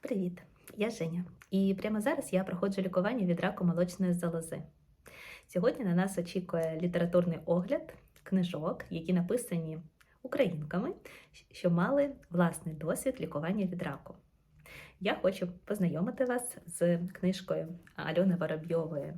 Привіт, я Женя. І прямо зараз я проходжу лікування від раку молочної залози. Сьогодні на нас очікує літературний огляд книжок, які написані українками, що мали власний досвід лікування від раку. Я хочу познайомити вас з книжкою Альони Воробйової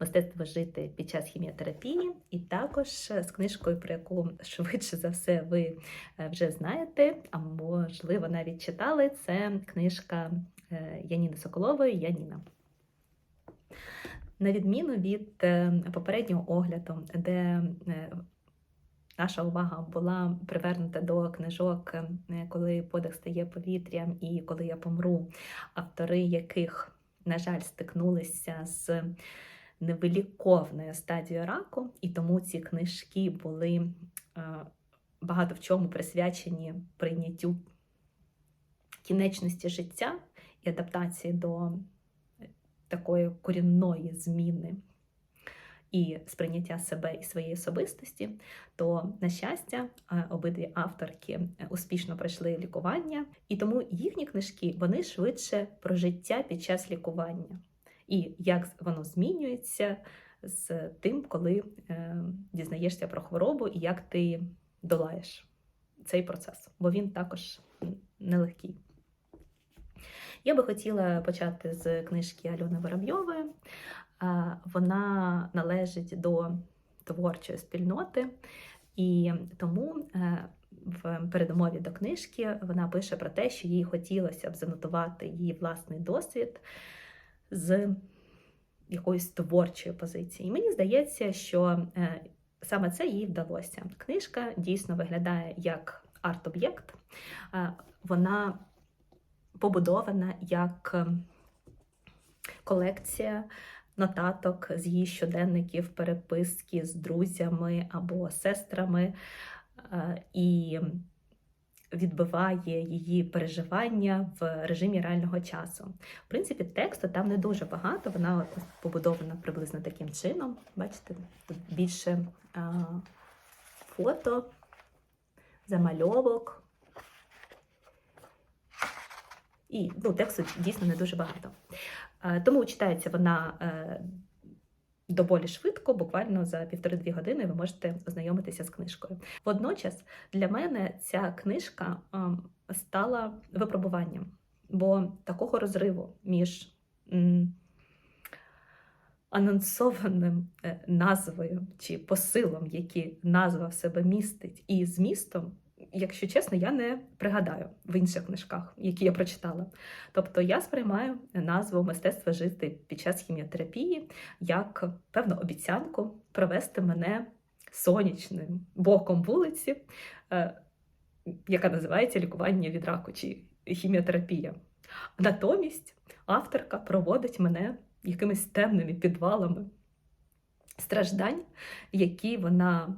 Мистецтво жити під час хіміотерапії, і також з книжкою, про яку швидше за все ви е, вже знаєте, а можливо навіть читали. Це книжка е, Яніни Соколової Яніна. На відміну від е, попереднього огляду, де наша увага була привернута до книжок, коли подих стає повітрям і коли я помру, автори яких, на жаль, стикнулися з невиліковною стадією раку, і тому ці книжки були багато в чому присвячені прийняттю кінечності життя і адаптації до такої корінної зміни і сприйняття себе і своєї особистості, то, на щастя, обидві авторки успішно пройшли лікування, і тому їхні книжки вони швидше про життя під час лікування і як воно змінюється з тим, коли е, дізнаєшся про хворобу і як ти долаєш цей процес, бо він також нелегкий. Я би хотіла почати з книжки Альони Воробйової. Вона належить до творчої спільноти, і тому е, в передумові до книжки вона пише про те, що їй хотілося б занотувати її власний досвід з якоїсь творчої позиції. І мені здається, що е, саме це їй вдалося. Книжка дійсно виглядає як арт-об'єкт, е, вона побудована як е, колекція. Нотаток з її щоденників, переписки з друзями або сестрами, і відбиває її переживання в режимі реального часу. В принципі, тексту там не дуже багато, вона побудована приблизно таким чином. Бачите, тут більше а, фото, замальовок. І ну, тексту дійсно не дуже багато. Тому читається вона е, доволі швидко, буквально за півтори-дві години ви можете ознайомитися з книжкою. Водночас для мене ця книжка стала випробуванням, бо такого розриву між анонсованим е, назвою чи посилом, який назва в себе містить, і змістом якщо чесно, я не пригадаю в інших книжках, які я прочитала. Тобто я сприймаю назву мистецтва жити під час хіміотерапії як певну обіцянку провести мене сонячним боком вулиці, е, яка називається лікування від раку чи хіміотерапія. Натомість авторка проводить мене якимись темними підвалами страждань, які вона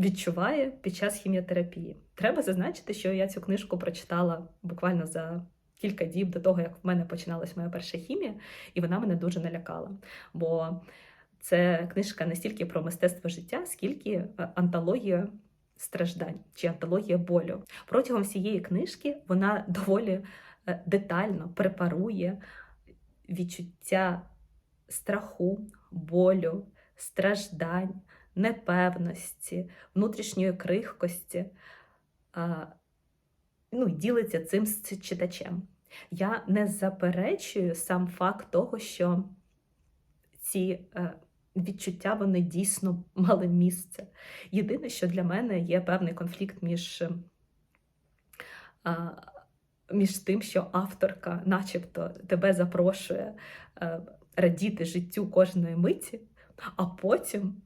відчуває під час хіміотерапії. Треба зазначити, що я цю книжку прочитала буквально за кілька діб до того, як в мене починалась моя перша хімія, і вона мене дуже налякала. Бо це книжка не стільки про мистецтво життя, скільки е, антологія страждань чи антологія болю. Протягом всієї книжки вона доволі е, детально препарує відчуття страху, болю, страждань непевності, внутрішньої крихкості, ну, ділиться цим з читачем. Я не заперечую сам факт того, що ці е, відчуття вони дійсно мали місце. Єдине, що для мене є певний конфлікт між. Між тим, що авторка, начебто, тебе запрошує е, радіти життю кожної миті, а потім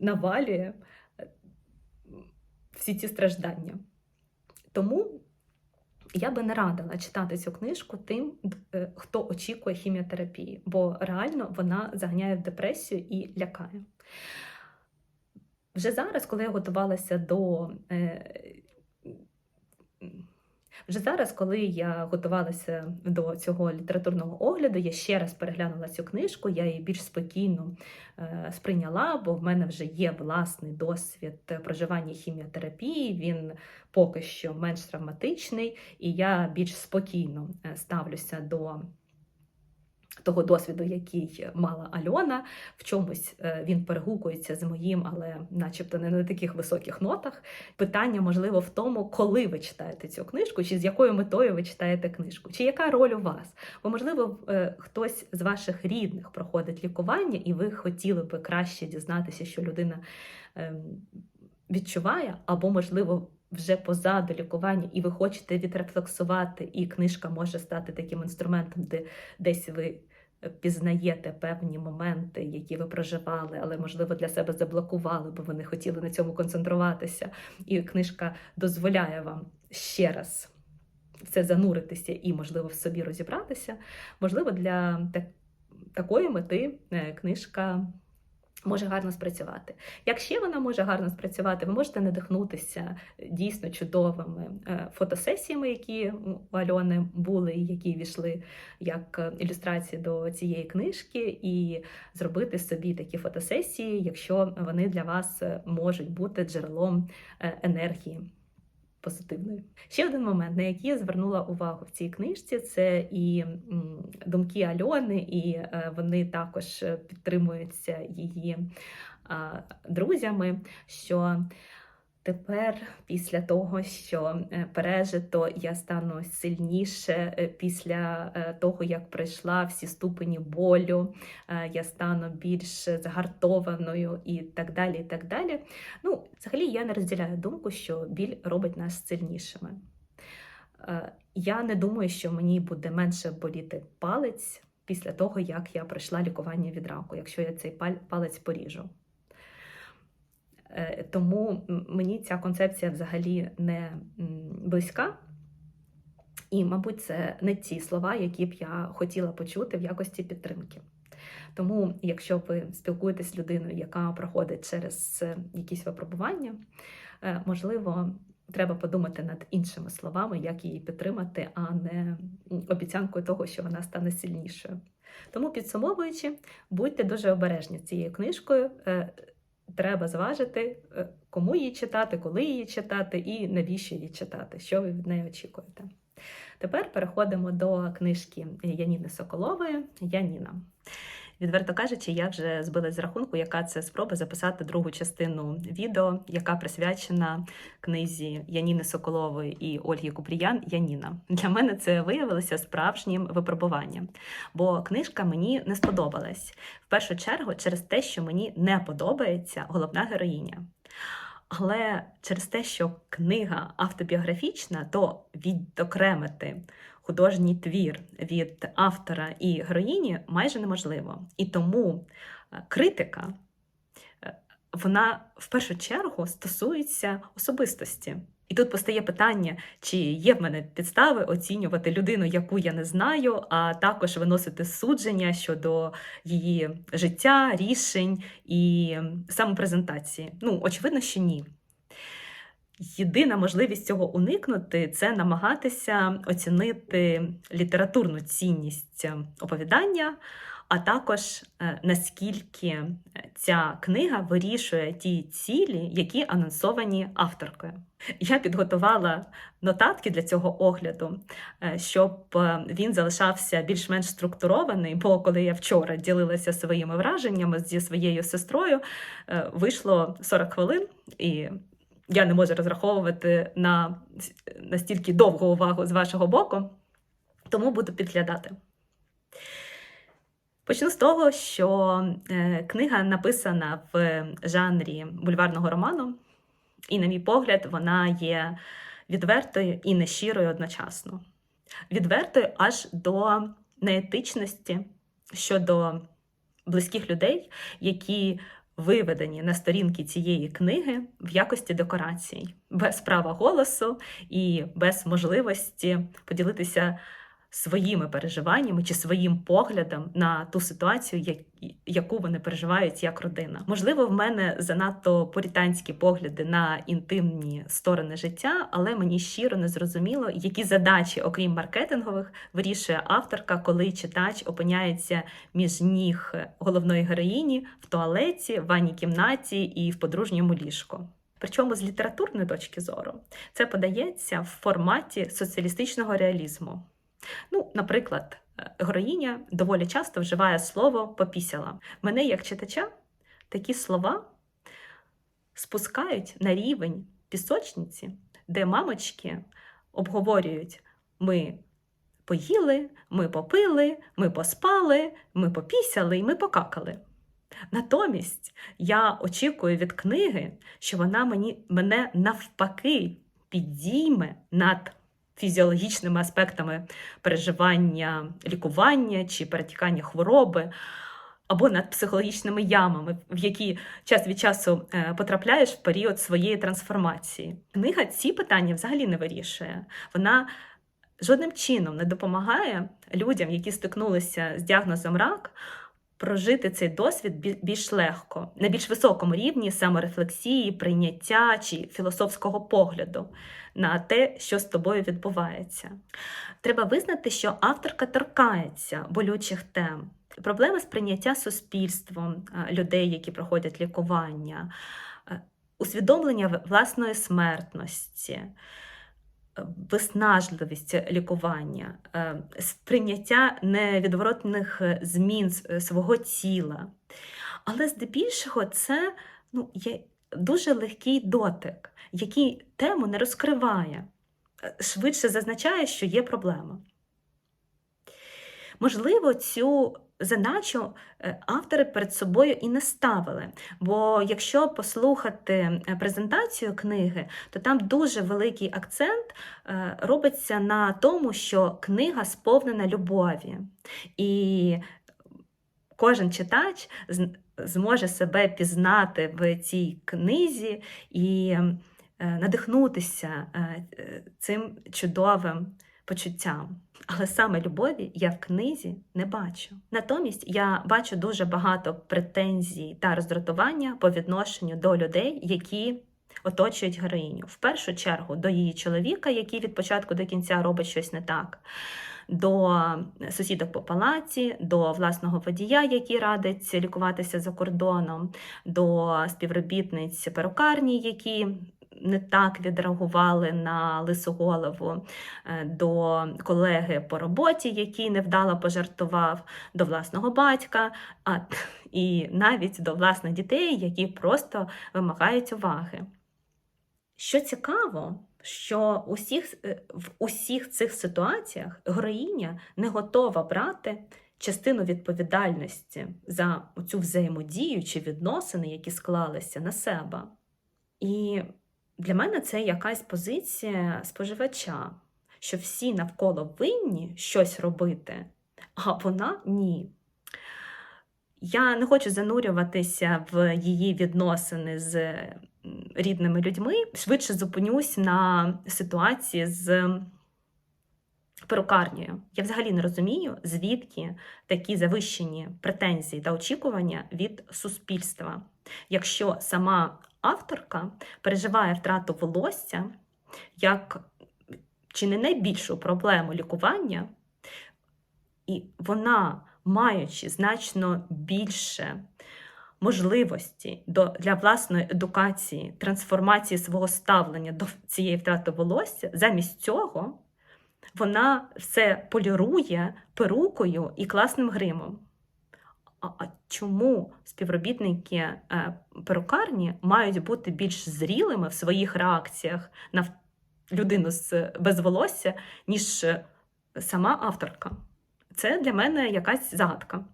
навалює е, всі ці страждання. Тому я би не радила читати цю книжку тим, е, хто очікує хіміотерапії, бо реально вона заганяє в депресію і лякає. Вже зараз, коли я готувалася до Вже зараз, коли я готувалася до цього літературного огляду, я ще раз переглянула цю книжку, я її більш спокійно е, сприйняла, бо в мене вже є власний досвід проживання хіміотерапії. Він поки що менш травматичний, і я більш спокійно е, ставлюся до. Того досвіду, який мала Альона, в чомусь е, він перегукується з моїм, але начебто не на таких високих нотах. Питання, можливо, в тому, коли ви читаєте цю книжку, чи з якою метою ви читаєте книжку, чи яка роль у вас? Бо, можливо, е, хтось з ваших рідних проходить лікування, і ви хотіли би краще дізнатися, що людина ем, відчуває, або, можливо, вже позаду лікування, і ви хочете відрефлексувати, і книжка може стати таким інструментом, де десь ви пізнаєте певні моменти, які ви проживали, але, можливо, для себе заблокували, бо ви не хотіли на цьому концентруватися. І книжка дозволяє вам ще раз це зануритися і, можливо, в собі розібратися. Можливо, для такої мети е, книжка може гарно спрацювати. Як ще вона може гарно спрацювати, ви можете надихнутися дійсно чудовими е, фотосесіями, які у Альони були, які війшли як ілюстрації до цієї книжки, і зробити собі такі фотосесії, якщо вони для вас можуть бути джерелом е, енергії позитивною. Ще один момент, на який я звернула увагу в цій книжці, це і думки Альони, і е, вони також підтримуються її друзями. що Тепер, після того, що е, пережито, я стану сильніше е, після е, того, як пройшла всі ступені болю, я стану більш загартованою і так далі. і так далі. Ну, Взагалі, я не розділяю думку, що біль робить нас сильнішими. Я не думаю, що мені буде менше боліти палець після того, як я пройшла лікування від раку, якщо я цей палець поріжу. Е, тому мені ця концепція взагалі не близька. І, мабуть, це не ті слова, які б я хотіла почути в якості підтримки. Тому, якщо ви спілкуєтесь з людиною, яка проходить через якісь випробування, е, можливо, треба подумати над іншими словами, як її підтримати, а не обіцянкою того, що вона стане сильнішою. Тому, підсумовуючи, будьте дуже обережні цією книжкою. Треба зважити, е, кому її читати, коли її читати і навіщо її читати, що ви від неї очікуєте. Тепер переходимо до книжки Яніни Соколової Яніна. Відверто кажучи, я вже збилась з рахунку, яка це спроба записати другу частину відео, яка присвячена книзі Яніни Соколової і Ольги Купріян Яніна. Для мене це виявилося справжнім випробуванням, бо книжка мені не сподобалась в першу чергу через те, що мені не подобається головна героїня. Але через те, що книга автобіографічна, то відокремити художній твір від автора і героїні майже неможливо. І тому е, критика, е, вона в першу чергу стосується особистості. І тут постає питання, чи є в мене підстави оцінювати людину, яку я не знаю, а також виносити судження щодо її життя, рішень і самопрезентації. Ну, очевидно, що ні. Єдина можливість цього уникнути це намагатися оцінити літературну цінність оповідання, а також е, наскільки ця книга вирішує ті цілі, які анонсовані авторкою. Я підготувала нотатки для цього огляду, е, щоб е, він залишався більш-менш структурований, бо коли я вчора ділилася своїми враженнями зі своєю сестрою, вийшло 40 хвилин і я не можу розраховувати на настільки довгу увагу з вашого боку, тому буду підглядати. Почну з того, що е, книга написана в жанрі бульварного роману, і, на мій погляд, вона є відвертою і нещирою одночасно. Відвертою аж до неетичності щодо близьких людей, які виведені на сторінки цієї книги в якості декорацій, без права голосу і без можливості поділитися своїми переживаннями чи своїм поглядом на ту ситуацію, яку вони переживають як родина. Можливо, в мене занадто пуританські погляди на інтимні сторони життя, але мені щиро не зрозуміло, які задачі, окрім маркетингових, вирішує авторка, коли читач опиняється між ніг головної героїні в туалеті, в ванній кімнаті і в подружньому ліжку. Причому з літературної точки зору це подається в форматі соціалістичного реалізму. Ну, наприклад, е, героїня доволі часто вживає слово попісяла. Мене, як читача, такі слова спускають на рівень пісочниці, де мамочки обговорюють: ми поїли, ми попили, ми поспали, ми попісяли і ми покакали. Натомість я очікую від книги, що вона мені, мене навпаки підійме над фізіологічними аспектами переживання лікування чи перетікання хвороби, або над психологічними ямами, в які час від часу е, потрапляєш в період своєї трансформації. Книга ці питання взагалі не вирішує. Вона жодним чином не допомагає людям, які стикнулися з діагнозом рак, прожити цей досвід більш легко, на більш високому рівні саморефлексії, прийняття чи філософського погляду на те, що з тобою відбувається. Треба визнати, що авторка торкається болючих тем. Проблеми сприйняття суспільством е, людей, які проходять лікування, е, усвідомлення власної смертності, виснажливість лікування, е, сприйняття невідворотних е, змін е, свого тіла. Але здебільшого це ну, є дуже легкий дотик, який тему не розкриває, швидше зазначає, що є проблема. Можливо, цю задачу е, автори перед собою і не ставили. Бо якщо послухати е, презентацію книги, то там дуже великий акцент е, робиться на тому, що книга сповнена любові. І кожен читач зможе себе пізнати в цій книзі і надихнутися цим чудовим почуттям. Але саме любові я в книзі не бачу. Натомість я бачу дуже багато претензій та роздратування по відношенню до людей, які оточують героїню. В першу чергу до її чоловіка, який від початку до кінця робить щось не так. До сусідок по палаці, до власного водія, який радить лікуватися за кордоном, до співробітниць перукарні, які не так відреагували на лису голову, е, до колеги по роботі, який невдало пожартував, до власного батька, а і навіть до власних дітей, які просто вимагають уваги. Що цікаво, що усіх, е, в усіх цих ситуаціях героїня не готова брати частину відповідальності за цю взаємодію чи відносини, які склалися на себе. І для мене це якась позиція споживача, що всі навколо винні щось робити, а вона ні. Я не хочу занурюватися в її відносини з рідними людьми. Швидше зупинюсь на ситуації з перукарнею. Я взагалі не розумію, звідки такі завищені претензії та очікування від суспільства. Якщо сама авторка переживає втрату волосся як чи не найбільшу проблему лікування, і вона, маючи значно більше можливості до, для власної едукації, трансформації свого ставлення до цієї втрати волосся, замість цього вона все полірує перукою і класним гримом. А, чому співробітники е, перукарні мають бути більш зрілими в своїх реакціях на людину з без волосся, ніж е, сама авторка? Це для мене якась загадка.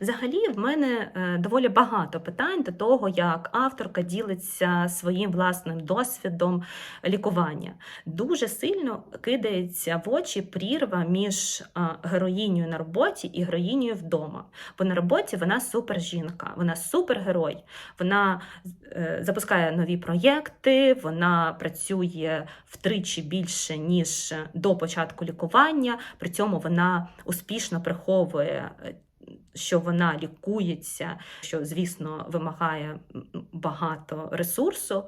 Взагалі, в мене е, доволі багато питань до того, як авторка ділиться своїм власним досвідом лікування. Дуже сильно кидається в очі прірва між е, героїнею на роботі і героїнею вдома. Бо на роботі вона супержінка, вона супергерой, вона е, запускає нові проєкти, вона працює втричі більше, ніж до початку лікування. При цьому вона успішно приховує що вона лікується, що, звісно, вимагає багато ресурсу.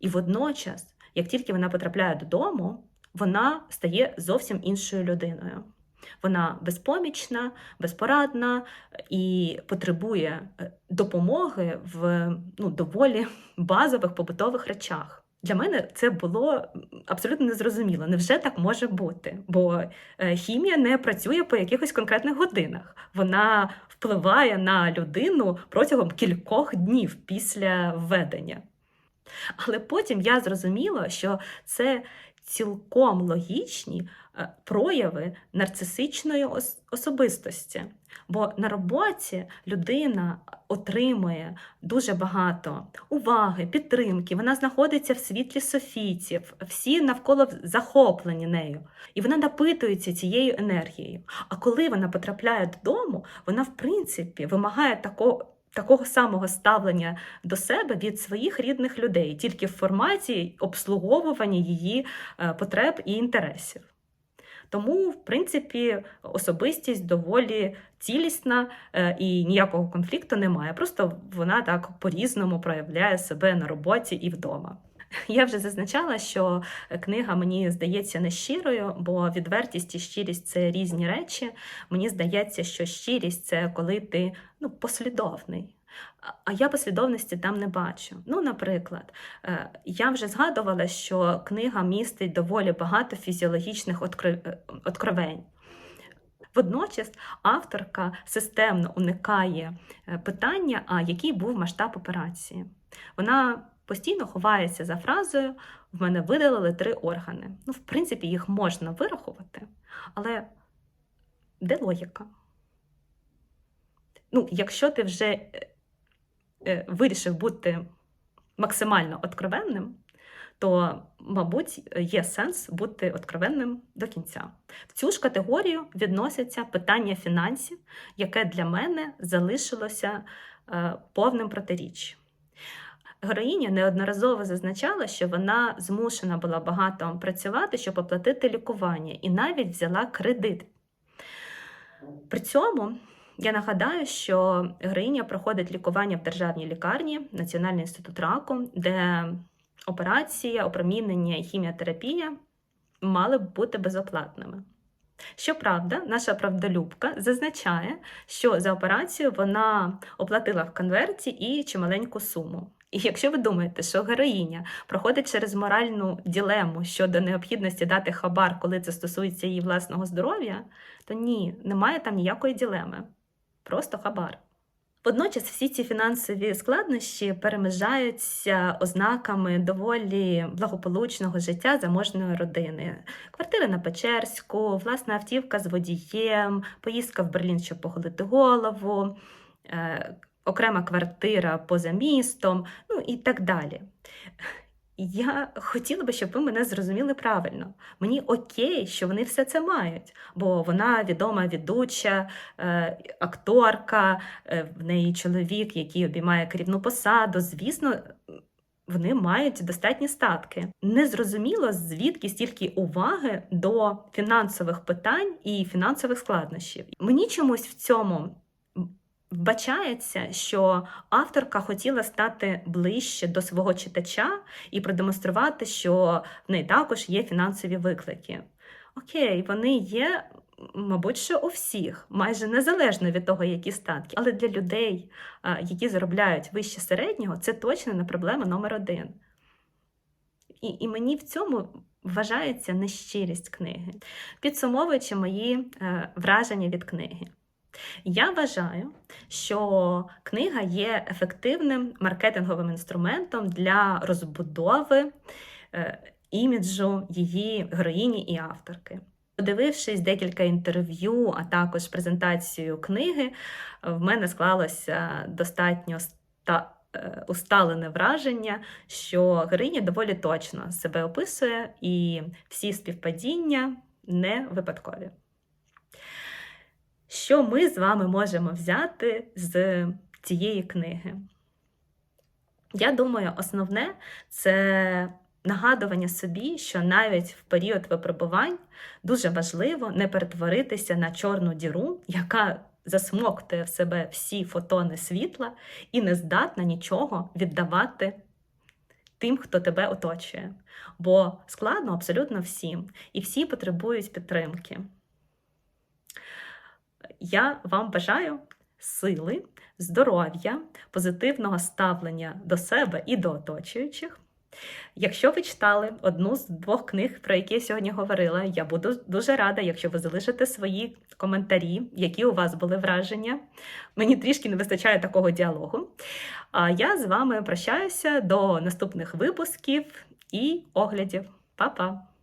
І водночас, як тільки вона потрапляє додому, вона стає зовсім іншою людиною. Вона безпомічна, безпорадна і потребує е, допомоги в ну, доволі базових побутових речах. Для мене це було абсолютно незрозуміло. Невже так може бути? Бо е, хімія не працює по якихось конкретних годинах. Вона впливає на людину протягом кількох днів після введення. Але потім я зрозуміла, що це цілком логічні е, прояви нарцисичної особистості. Бо на роботі людина отримує дуже багато уваги, підтримки, вона знаходиться в світлі софійців, всі навколо захоплені нею. І вона напитується цією енергією. А коли вона потрапляє додому, вона, в принципі, вимагає такого. Такого самого ставлення до себе від своїх рідних людей, тільки в форматі обслуговування її е, потреб і інтересів. Тому, в принципі, особистість доволі цілісна е, і ніякого конфлікту немає. Просто вона так по-різному проявляє себе на роботі і вдома. Я вже зазначала, що книга мені здається нещирою, бо відвертість і щирість це різні речі. Мені здається, що щирість це коли ти ну, послідовний. А я послідовності там не бачу. Ну, наприклад, е, я вже згадувала, що книга містить доволі багато фізіологічних е, откровень. Водночас авторка системно уникає е, питання, а який був масштаб операції. Вона постійно ховається за фразою в мене видалили три органи. Ну, в принципі, їх можна вирахувати, але де логіка? Ну, Якщо ти вже Е, вирішив бути максимально откровенним, то, мабуть, є сенс бути откровенним до кінця. В цю ж категорію відносяться питання фінансів, яке для мене залишилося е, повним протиріччям. Героїня неодноразово зазначала, що вона змушена була багато працювати, щоб оплатити лікування, і навіть взяла кредит. При цьому я нагадаю, що героїня проходить лікування в державній лікарні Національний інститут раку, де операція, опромінення і хіміотерапія мали б бути безоплатними. Щоправда, наша правдолюбка зазначає, що за операцію вона оплатила в конверті і чималеньку суму. І якщо ви думаєте, що героїня проходить через моральну ділему щодо необхідності дати хабар, коли це стосується її власного здоров'я, то ні, немає там ніякої ділеми просто хабар. Водночас всі ці фінансові складнощі перемежаються ознаками доволі благополучного життя заможної родини. Квартира на Печерську, власна автівка з водієм, поїздка в Берлін, щоб поголити голову, е, окрема квартира поза містом, ну і так далі. Я хотіла би, щоб ви мене зрозуміли правильно. Мені окей, що вони все це мають, бо вона відома ведуча, е, акторка, е, в неї чоловік, який обіймає керівну посаду. Звісно, вони мають достатні статки. Незрозуміло, звідки стільки уваги до фінансових питань і фінансових складнощів. Мені чомусь в цьому Вбачається, що авторка хотіла стати ближче до свого читача і продемонструвати, що в неї також є фінансові виклики. Окей, вони є, мабуть, що у всіх, майже незалежно від того, які статки. Але для людей, які заробляють вище середнього, це точно не проблема номер один. І, І мені в цьому вважається нещирість книги, підсумовуючи мої е, враження від книги. Я вважаю, що книга є ефективним маркетинговим інструментом для розбудови е, іміджу її героїні і авторки. Подивившись декілька інтерв'ю, а також презентацію книги, в мене склалося достатньо ста- е, усталене враження, що героїня доволі точно себе описує, і всі співпадіння не випадкові. Що ми з вами можемо взяти з цієї книги? Я думаю, основне це нагадування собі, що навіть в період випробувань дуже важливо не перетворитися на чорну діру, яка засмоктує в себе всі фотони світла і не здатна нічого віддавати тим, хто тебе оточує. Бо складно абсолютно всім, і всі потребують підтримки. Я вам бажаю сили, здоров'я, позитивного ставлення до себе і до оточуючих. Якщо ви читали одну з двох книг, про які я сьогодні говорила, я буду дуже рада, якщо ви залишите свої коментарі, які у вас були враження. Мені трішки не вистачає такого діалогу. А я з вами прощаюся до наступних випусків і оглядів. Па-па!